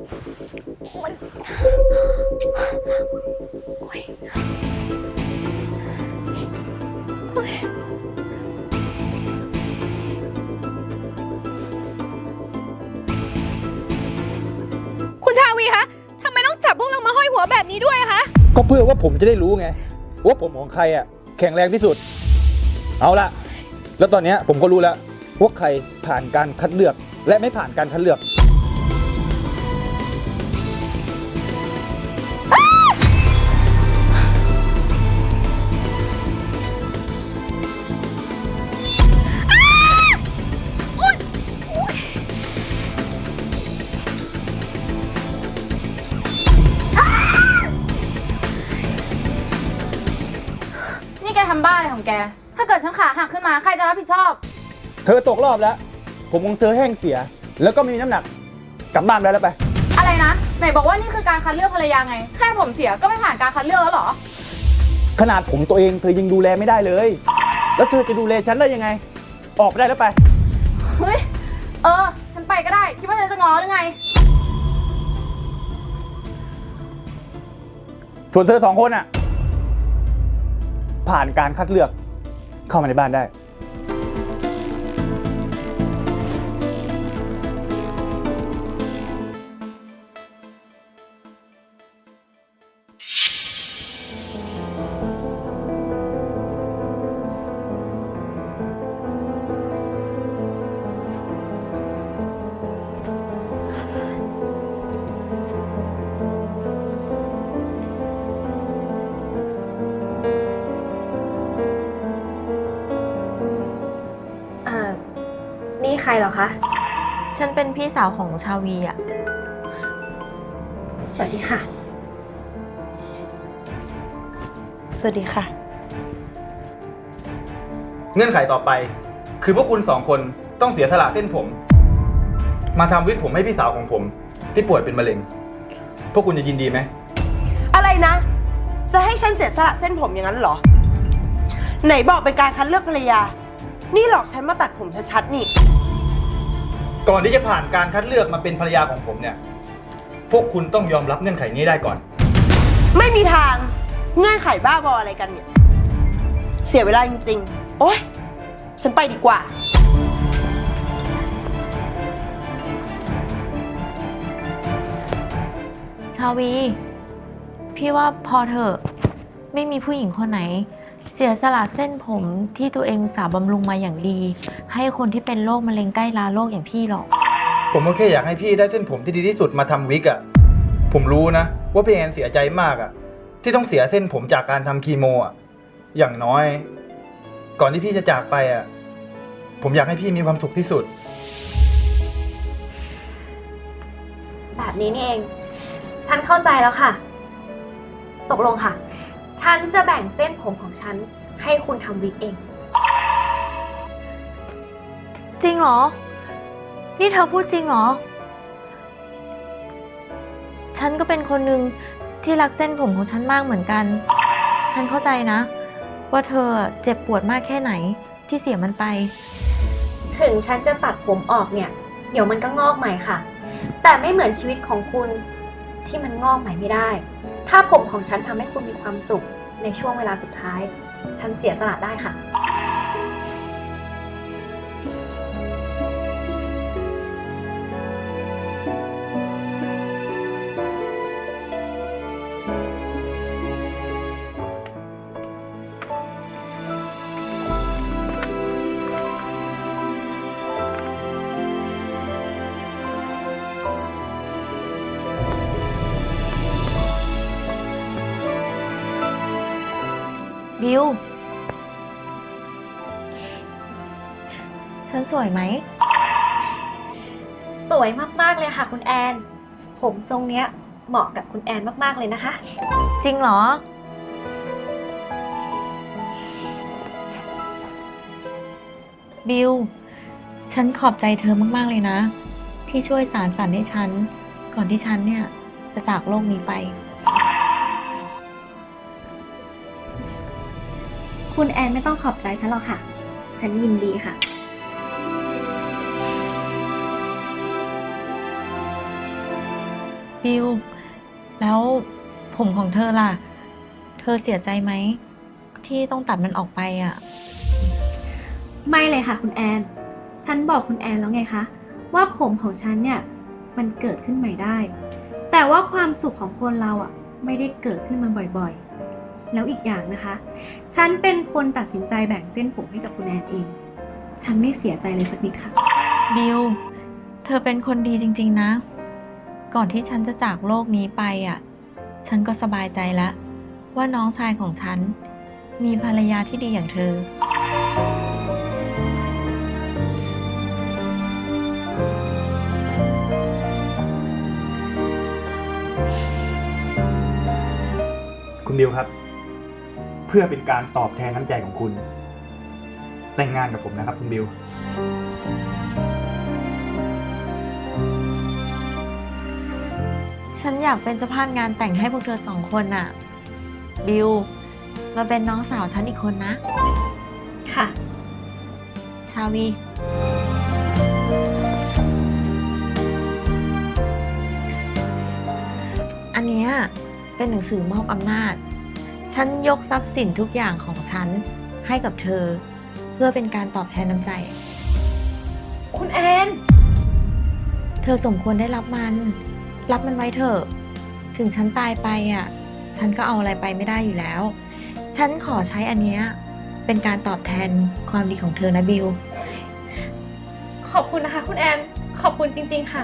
มันโอ๊ยโอ๊ยคุณชาวีคะทำไมต้องจับพวกเรามาห้อยหัวแบบนี้ด้วยอะคะ ก็เพื่อว่าผมจะได้รู้ไง ว่าผมของใครอะแข็งแรงที่สุด เอาละแล้วตอนเนี้ยผมก็รู้แล้วว่าใครผ่านการคัดเลือกและไม่ผ่านการคัดเลือก ของแก ถ้าเกิดฉันขาหักขึ้นมาใครจะรับผิดชอบ เธอตกรอบแล้ว ผมของเธอแห้งเสีย แล้วก็ไมมีน้ำหนัก กลับบ้านได้แล้วไป อะไรนะ ไหนบอกว่านี่คือการคัดเลือกภรรยาไง แค่ผมเสียก็ไม่ผ่านการคัดเลือกแล้วเหรอ ขนาดผมตัวเองเธอยังดูแลไม่ได้เลย แล้วเธอจะดูแลฉันได้ยังไง ออกไปได้แล้วไป เฮ้ย เออ ฉันไปก็ได้ คิดว่าฉันจะง้อหรือไง ส่วนเธอสองคนอะ ผ่านการคัดเลือก เข้ามาในบ้านได้ รเหรอคะ ฉันเป็นพี่สาวของชาวีอะสวัสดีค่ะ สวัสดีค่ะ เงื่อนไขต่อไป คือพวกคุณสองคนต้องเสียสละเส้นผม มาทำวิกผมให้พี่สาวของผม ที่ป่วยเป็นมะเร็ง พวกคุณจะยินดีไหม อะไรนะ จะให้ฉันเสียสละเส้นผมอย่างนั้นเหรอ ไหนบอกเป็นการคัดเลือกภรรยา นี่หลอกฉันมาตัดผมชัดๆนี่ ก่อนที่จะผ่านการคัดเลือกมาเป็นภรรยาของผมเนี่ย พวกคุณต้องยอมรับเงื่อนไขนี้ได้ก่อน ไม่มีทางเงื่อนไขบ้าบออะไรกันเนี่ย เสียเวลาจริงๆ โอ๊ย ฉันไปดีกว่า ชาวี พี่ว่าพอเถอะ ไม่มีผู้หญิงคนไหน เสียสละเส้นผมที่ตัวเองอุตสาห์บำรุงมาอย่างดี ให้คนที่เป็นโรคมะเร็งใกล้ลาโรคอย่างพี่หรอก ผมก็แค่อยากให้พี่ได้เส้นผมที่ดีที่สุดมาทำวิกอะผมรู้นะ ว่าพี่แอนเสียใจมากอะที่ต้องเสียเส้นผมจากการทำคีโมอะอย่างน้อย ก่อนที่พี่จะจากไปอะผมอยากให้พี่มีความสุขที่สุด แบบนี้นี่เอง ฉันเข้าใจแล้วค่ะ ตกลงค่ะ ฉันจะแบ่งเส้นผมของฉันให้คุณทำวิกเอง จริงเหรอ นี่เธอพูดจริงเหรอ ฉันก็เป็นคนหนึ่งที่รักเส้นผมของฉันมากเหมือนกัน ฉันเข้าใจนะ ว่าเธอเจ็บปวดมากแค่ไหนที่เสียมันไป ถึงฉันจะตัดผมออกเนี่ย เดี๋ยวมันก็งอกใหม่ค่ะ แต่ไม่เหมือนชีวิตของคุณที่มันงอกใหม่ไม่ได้ ถ้าผมของฉันทำให้คุณมีความสุขในช่วงเวลาสุดท้าย ฉันเสียสละได้ค่ะ บิว ฉันสวยไหม สวยมาก ๆ เลยค่ะคุณแอน ผมทรงเนี้ยเหมาะกับคุณแอนมาก ๆ เลยนะคะ จริงเหรอ บิว ฉันขอบใจเธอมาก ๆ เลยนะ ที่ช่วยสารฝันให้ฉัน ก่อนที่ฉันเนี่ย จะจากโลกนี้ไป คุณแอนไม่ต้องขอบใจฉันหรอกค่ะ ฉันยินดีค่ะ บิว แล้วผมของเธอล่ะ เธอเสียใจไหม ที่ต้องตัดมันออกไปอะ ไม่เลยค่ะ คุณแอน ฉันบอกคุณแอนแล้วไงคะ ว่าผมของฉันเนี่ย มันเกิดขึ้นใหม่ได้ แต่ว่าความสุขของคนเราอะ ไม่ได้เกิดขึ้นมาบ่อยๆ แล้วอีกอย่างนะคะ ฉันเป็นคนตัดสินใจแบ่งเส้นผมให้กับคุณแอนเอง ฉันไม่เสียใจเลยสักนิดค่ะ บิว เธอเป็นคนดีจริงๆนะ ก่อนที่ฉันจะจากโลกนี้ไปอะ ฉันก็สบายใจแล้ว ว่าน้องชายของฉัน มีภรรยาที่ดีอย่างเธอ คุณบิวครับ เพื่อเป็นการตอบแทนน้ำใจของคุณ แต่งงานกับผมนะครับคุณบิว ฉันอยากเป็นเจ้าภาพงานแต่งให้พวกเธอสองคนน่ะ บิวมาเป็นน้องสาวฉันอีกคนนะ ค่ะ ชาวี อันเนี้ยเป็นหนังสือมอบอำนาจ ฉันยกทรัพย์สินทุกอย่างของฉันให้กับเธอ เพื่อเป็นการตอบแทนน้ำใจ คุณแอน เธอสมควรได้รับมัน รับมันไว้เถอะ ถึงฉันตายไปอะ ฉันก็เอาอะไรไปไม่ได้อยู่แล้ว ฉันขอใช้อันเนี้ยเป็นการตอบแทนความดีของเธอนะบิว ขอบคุณนะคะ คุณแอน ขอบคุณจริง ๆ ค่ะ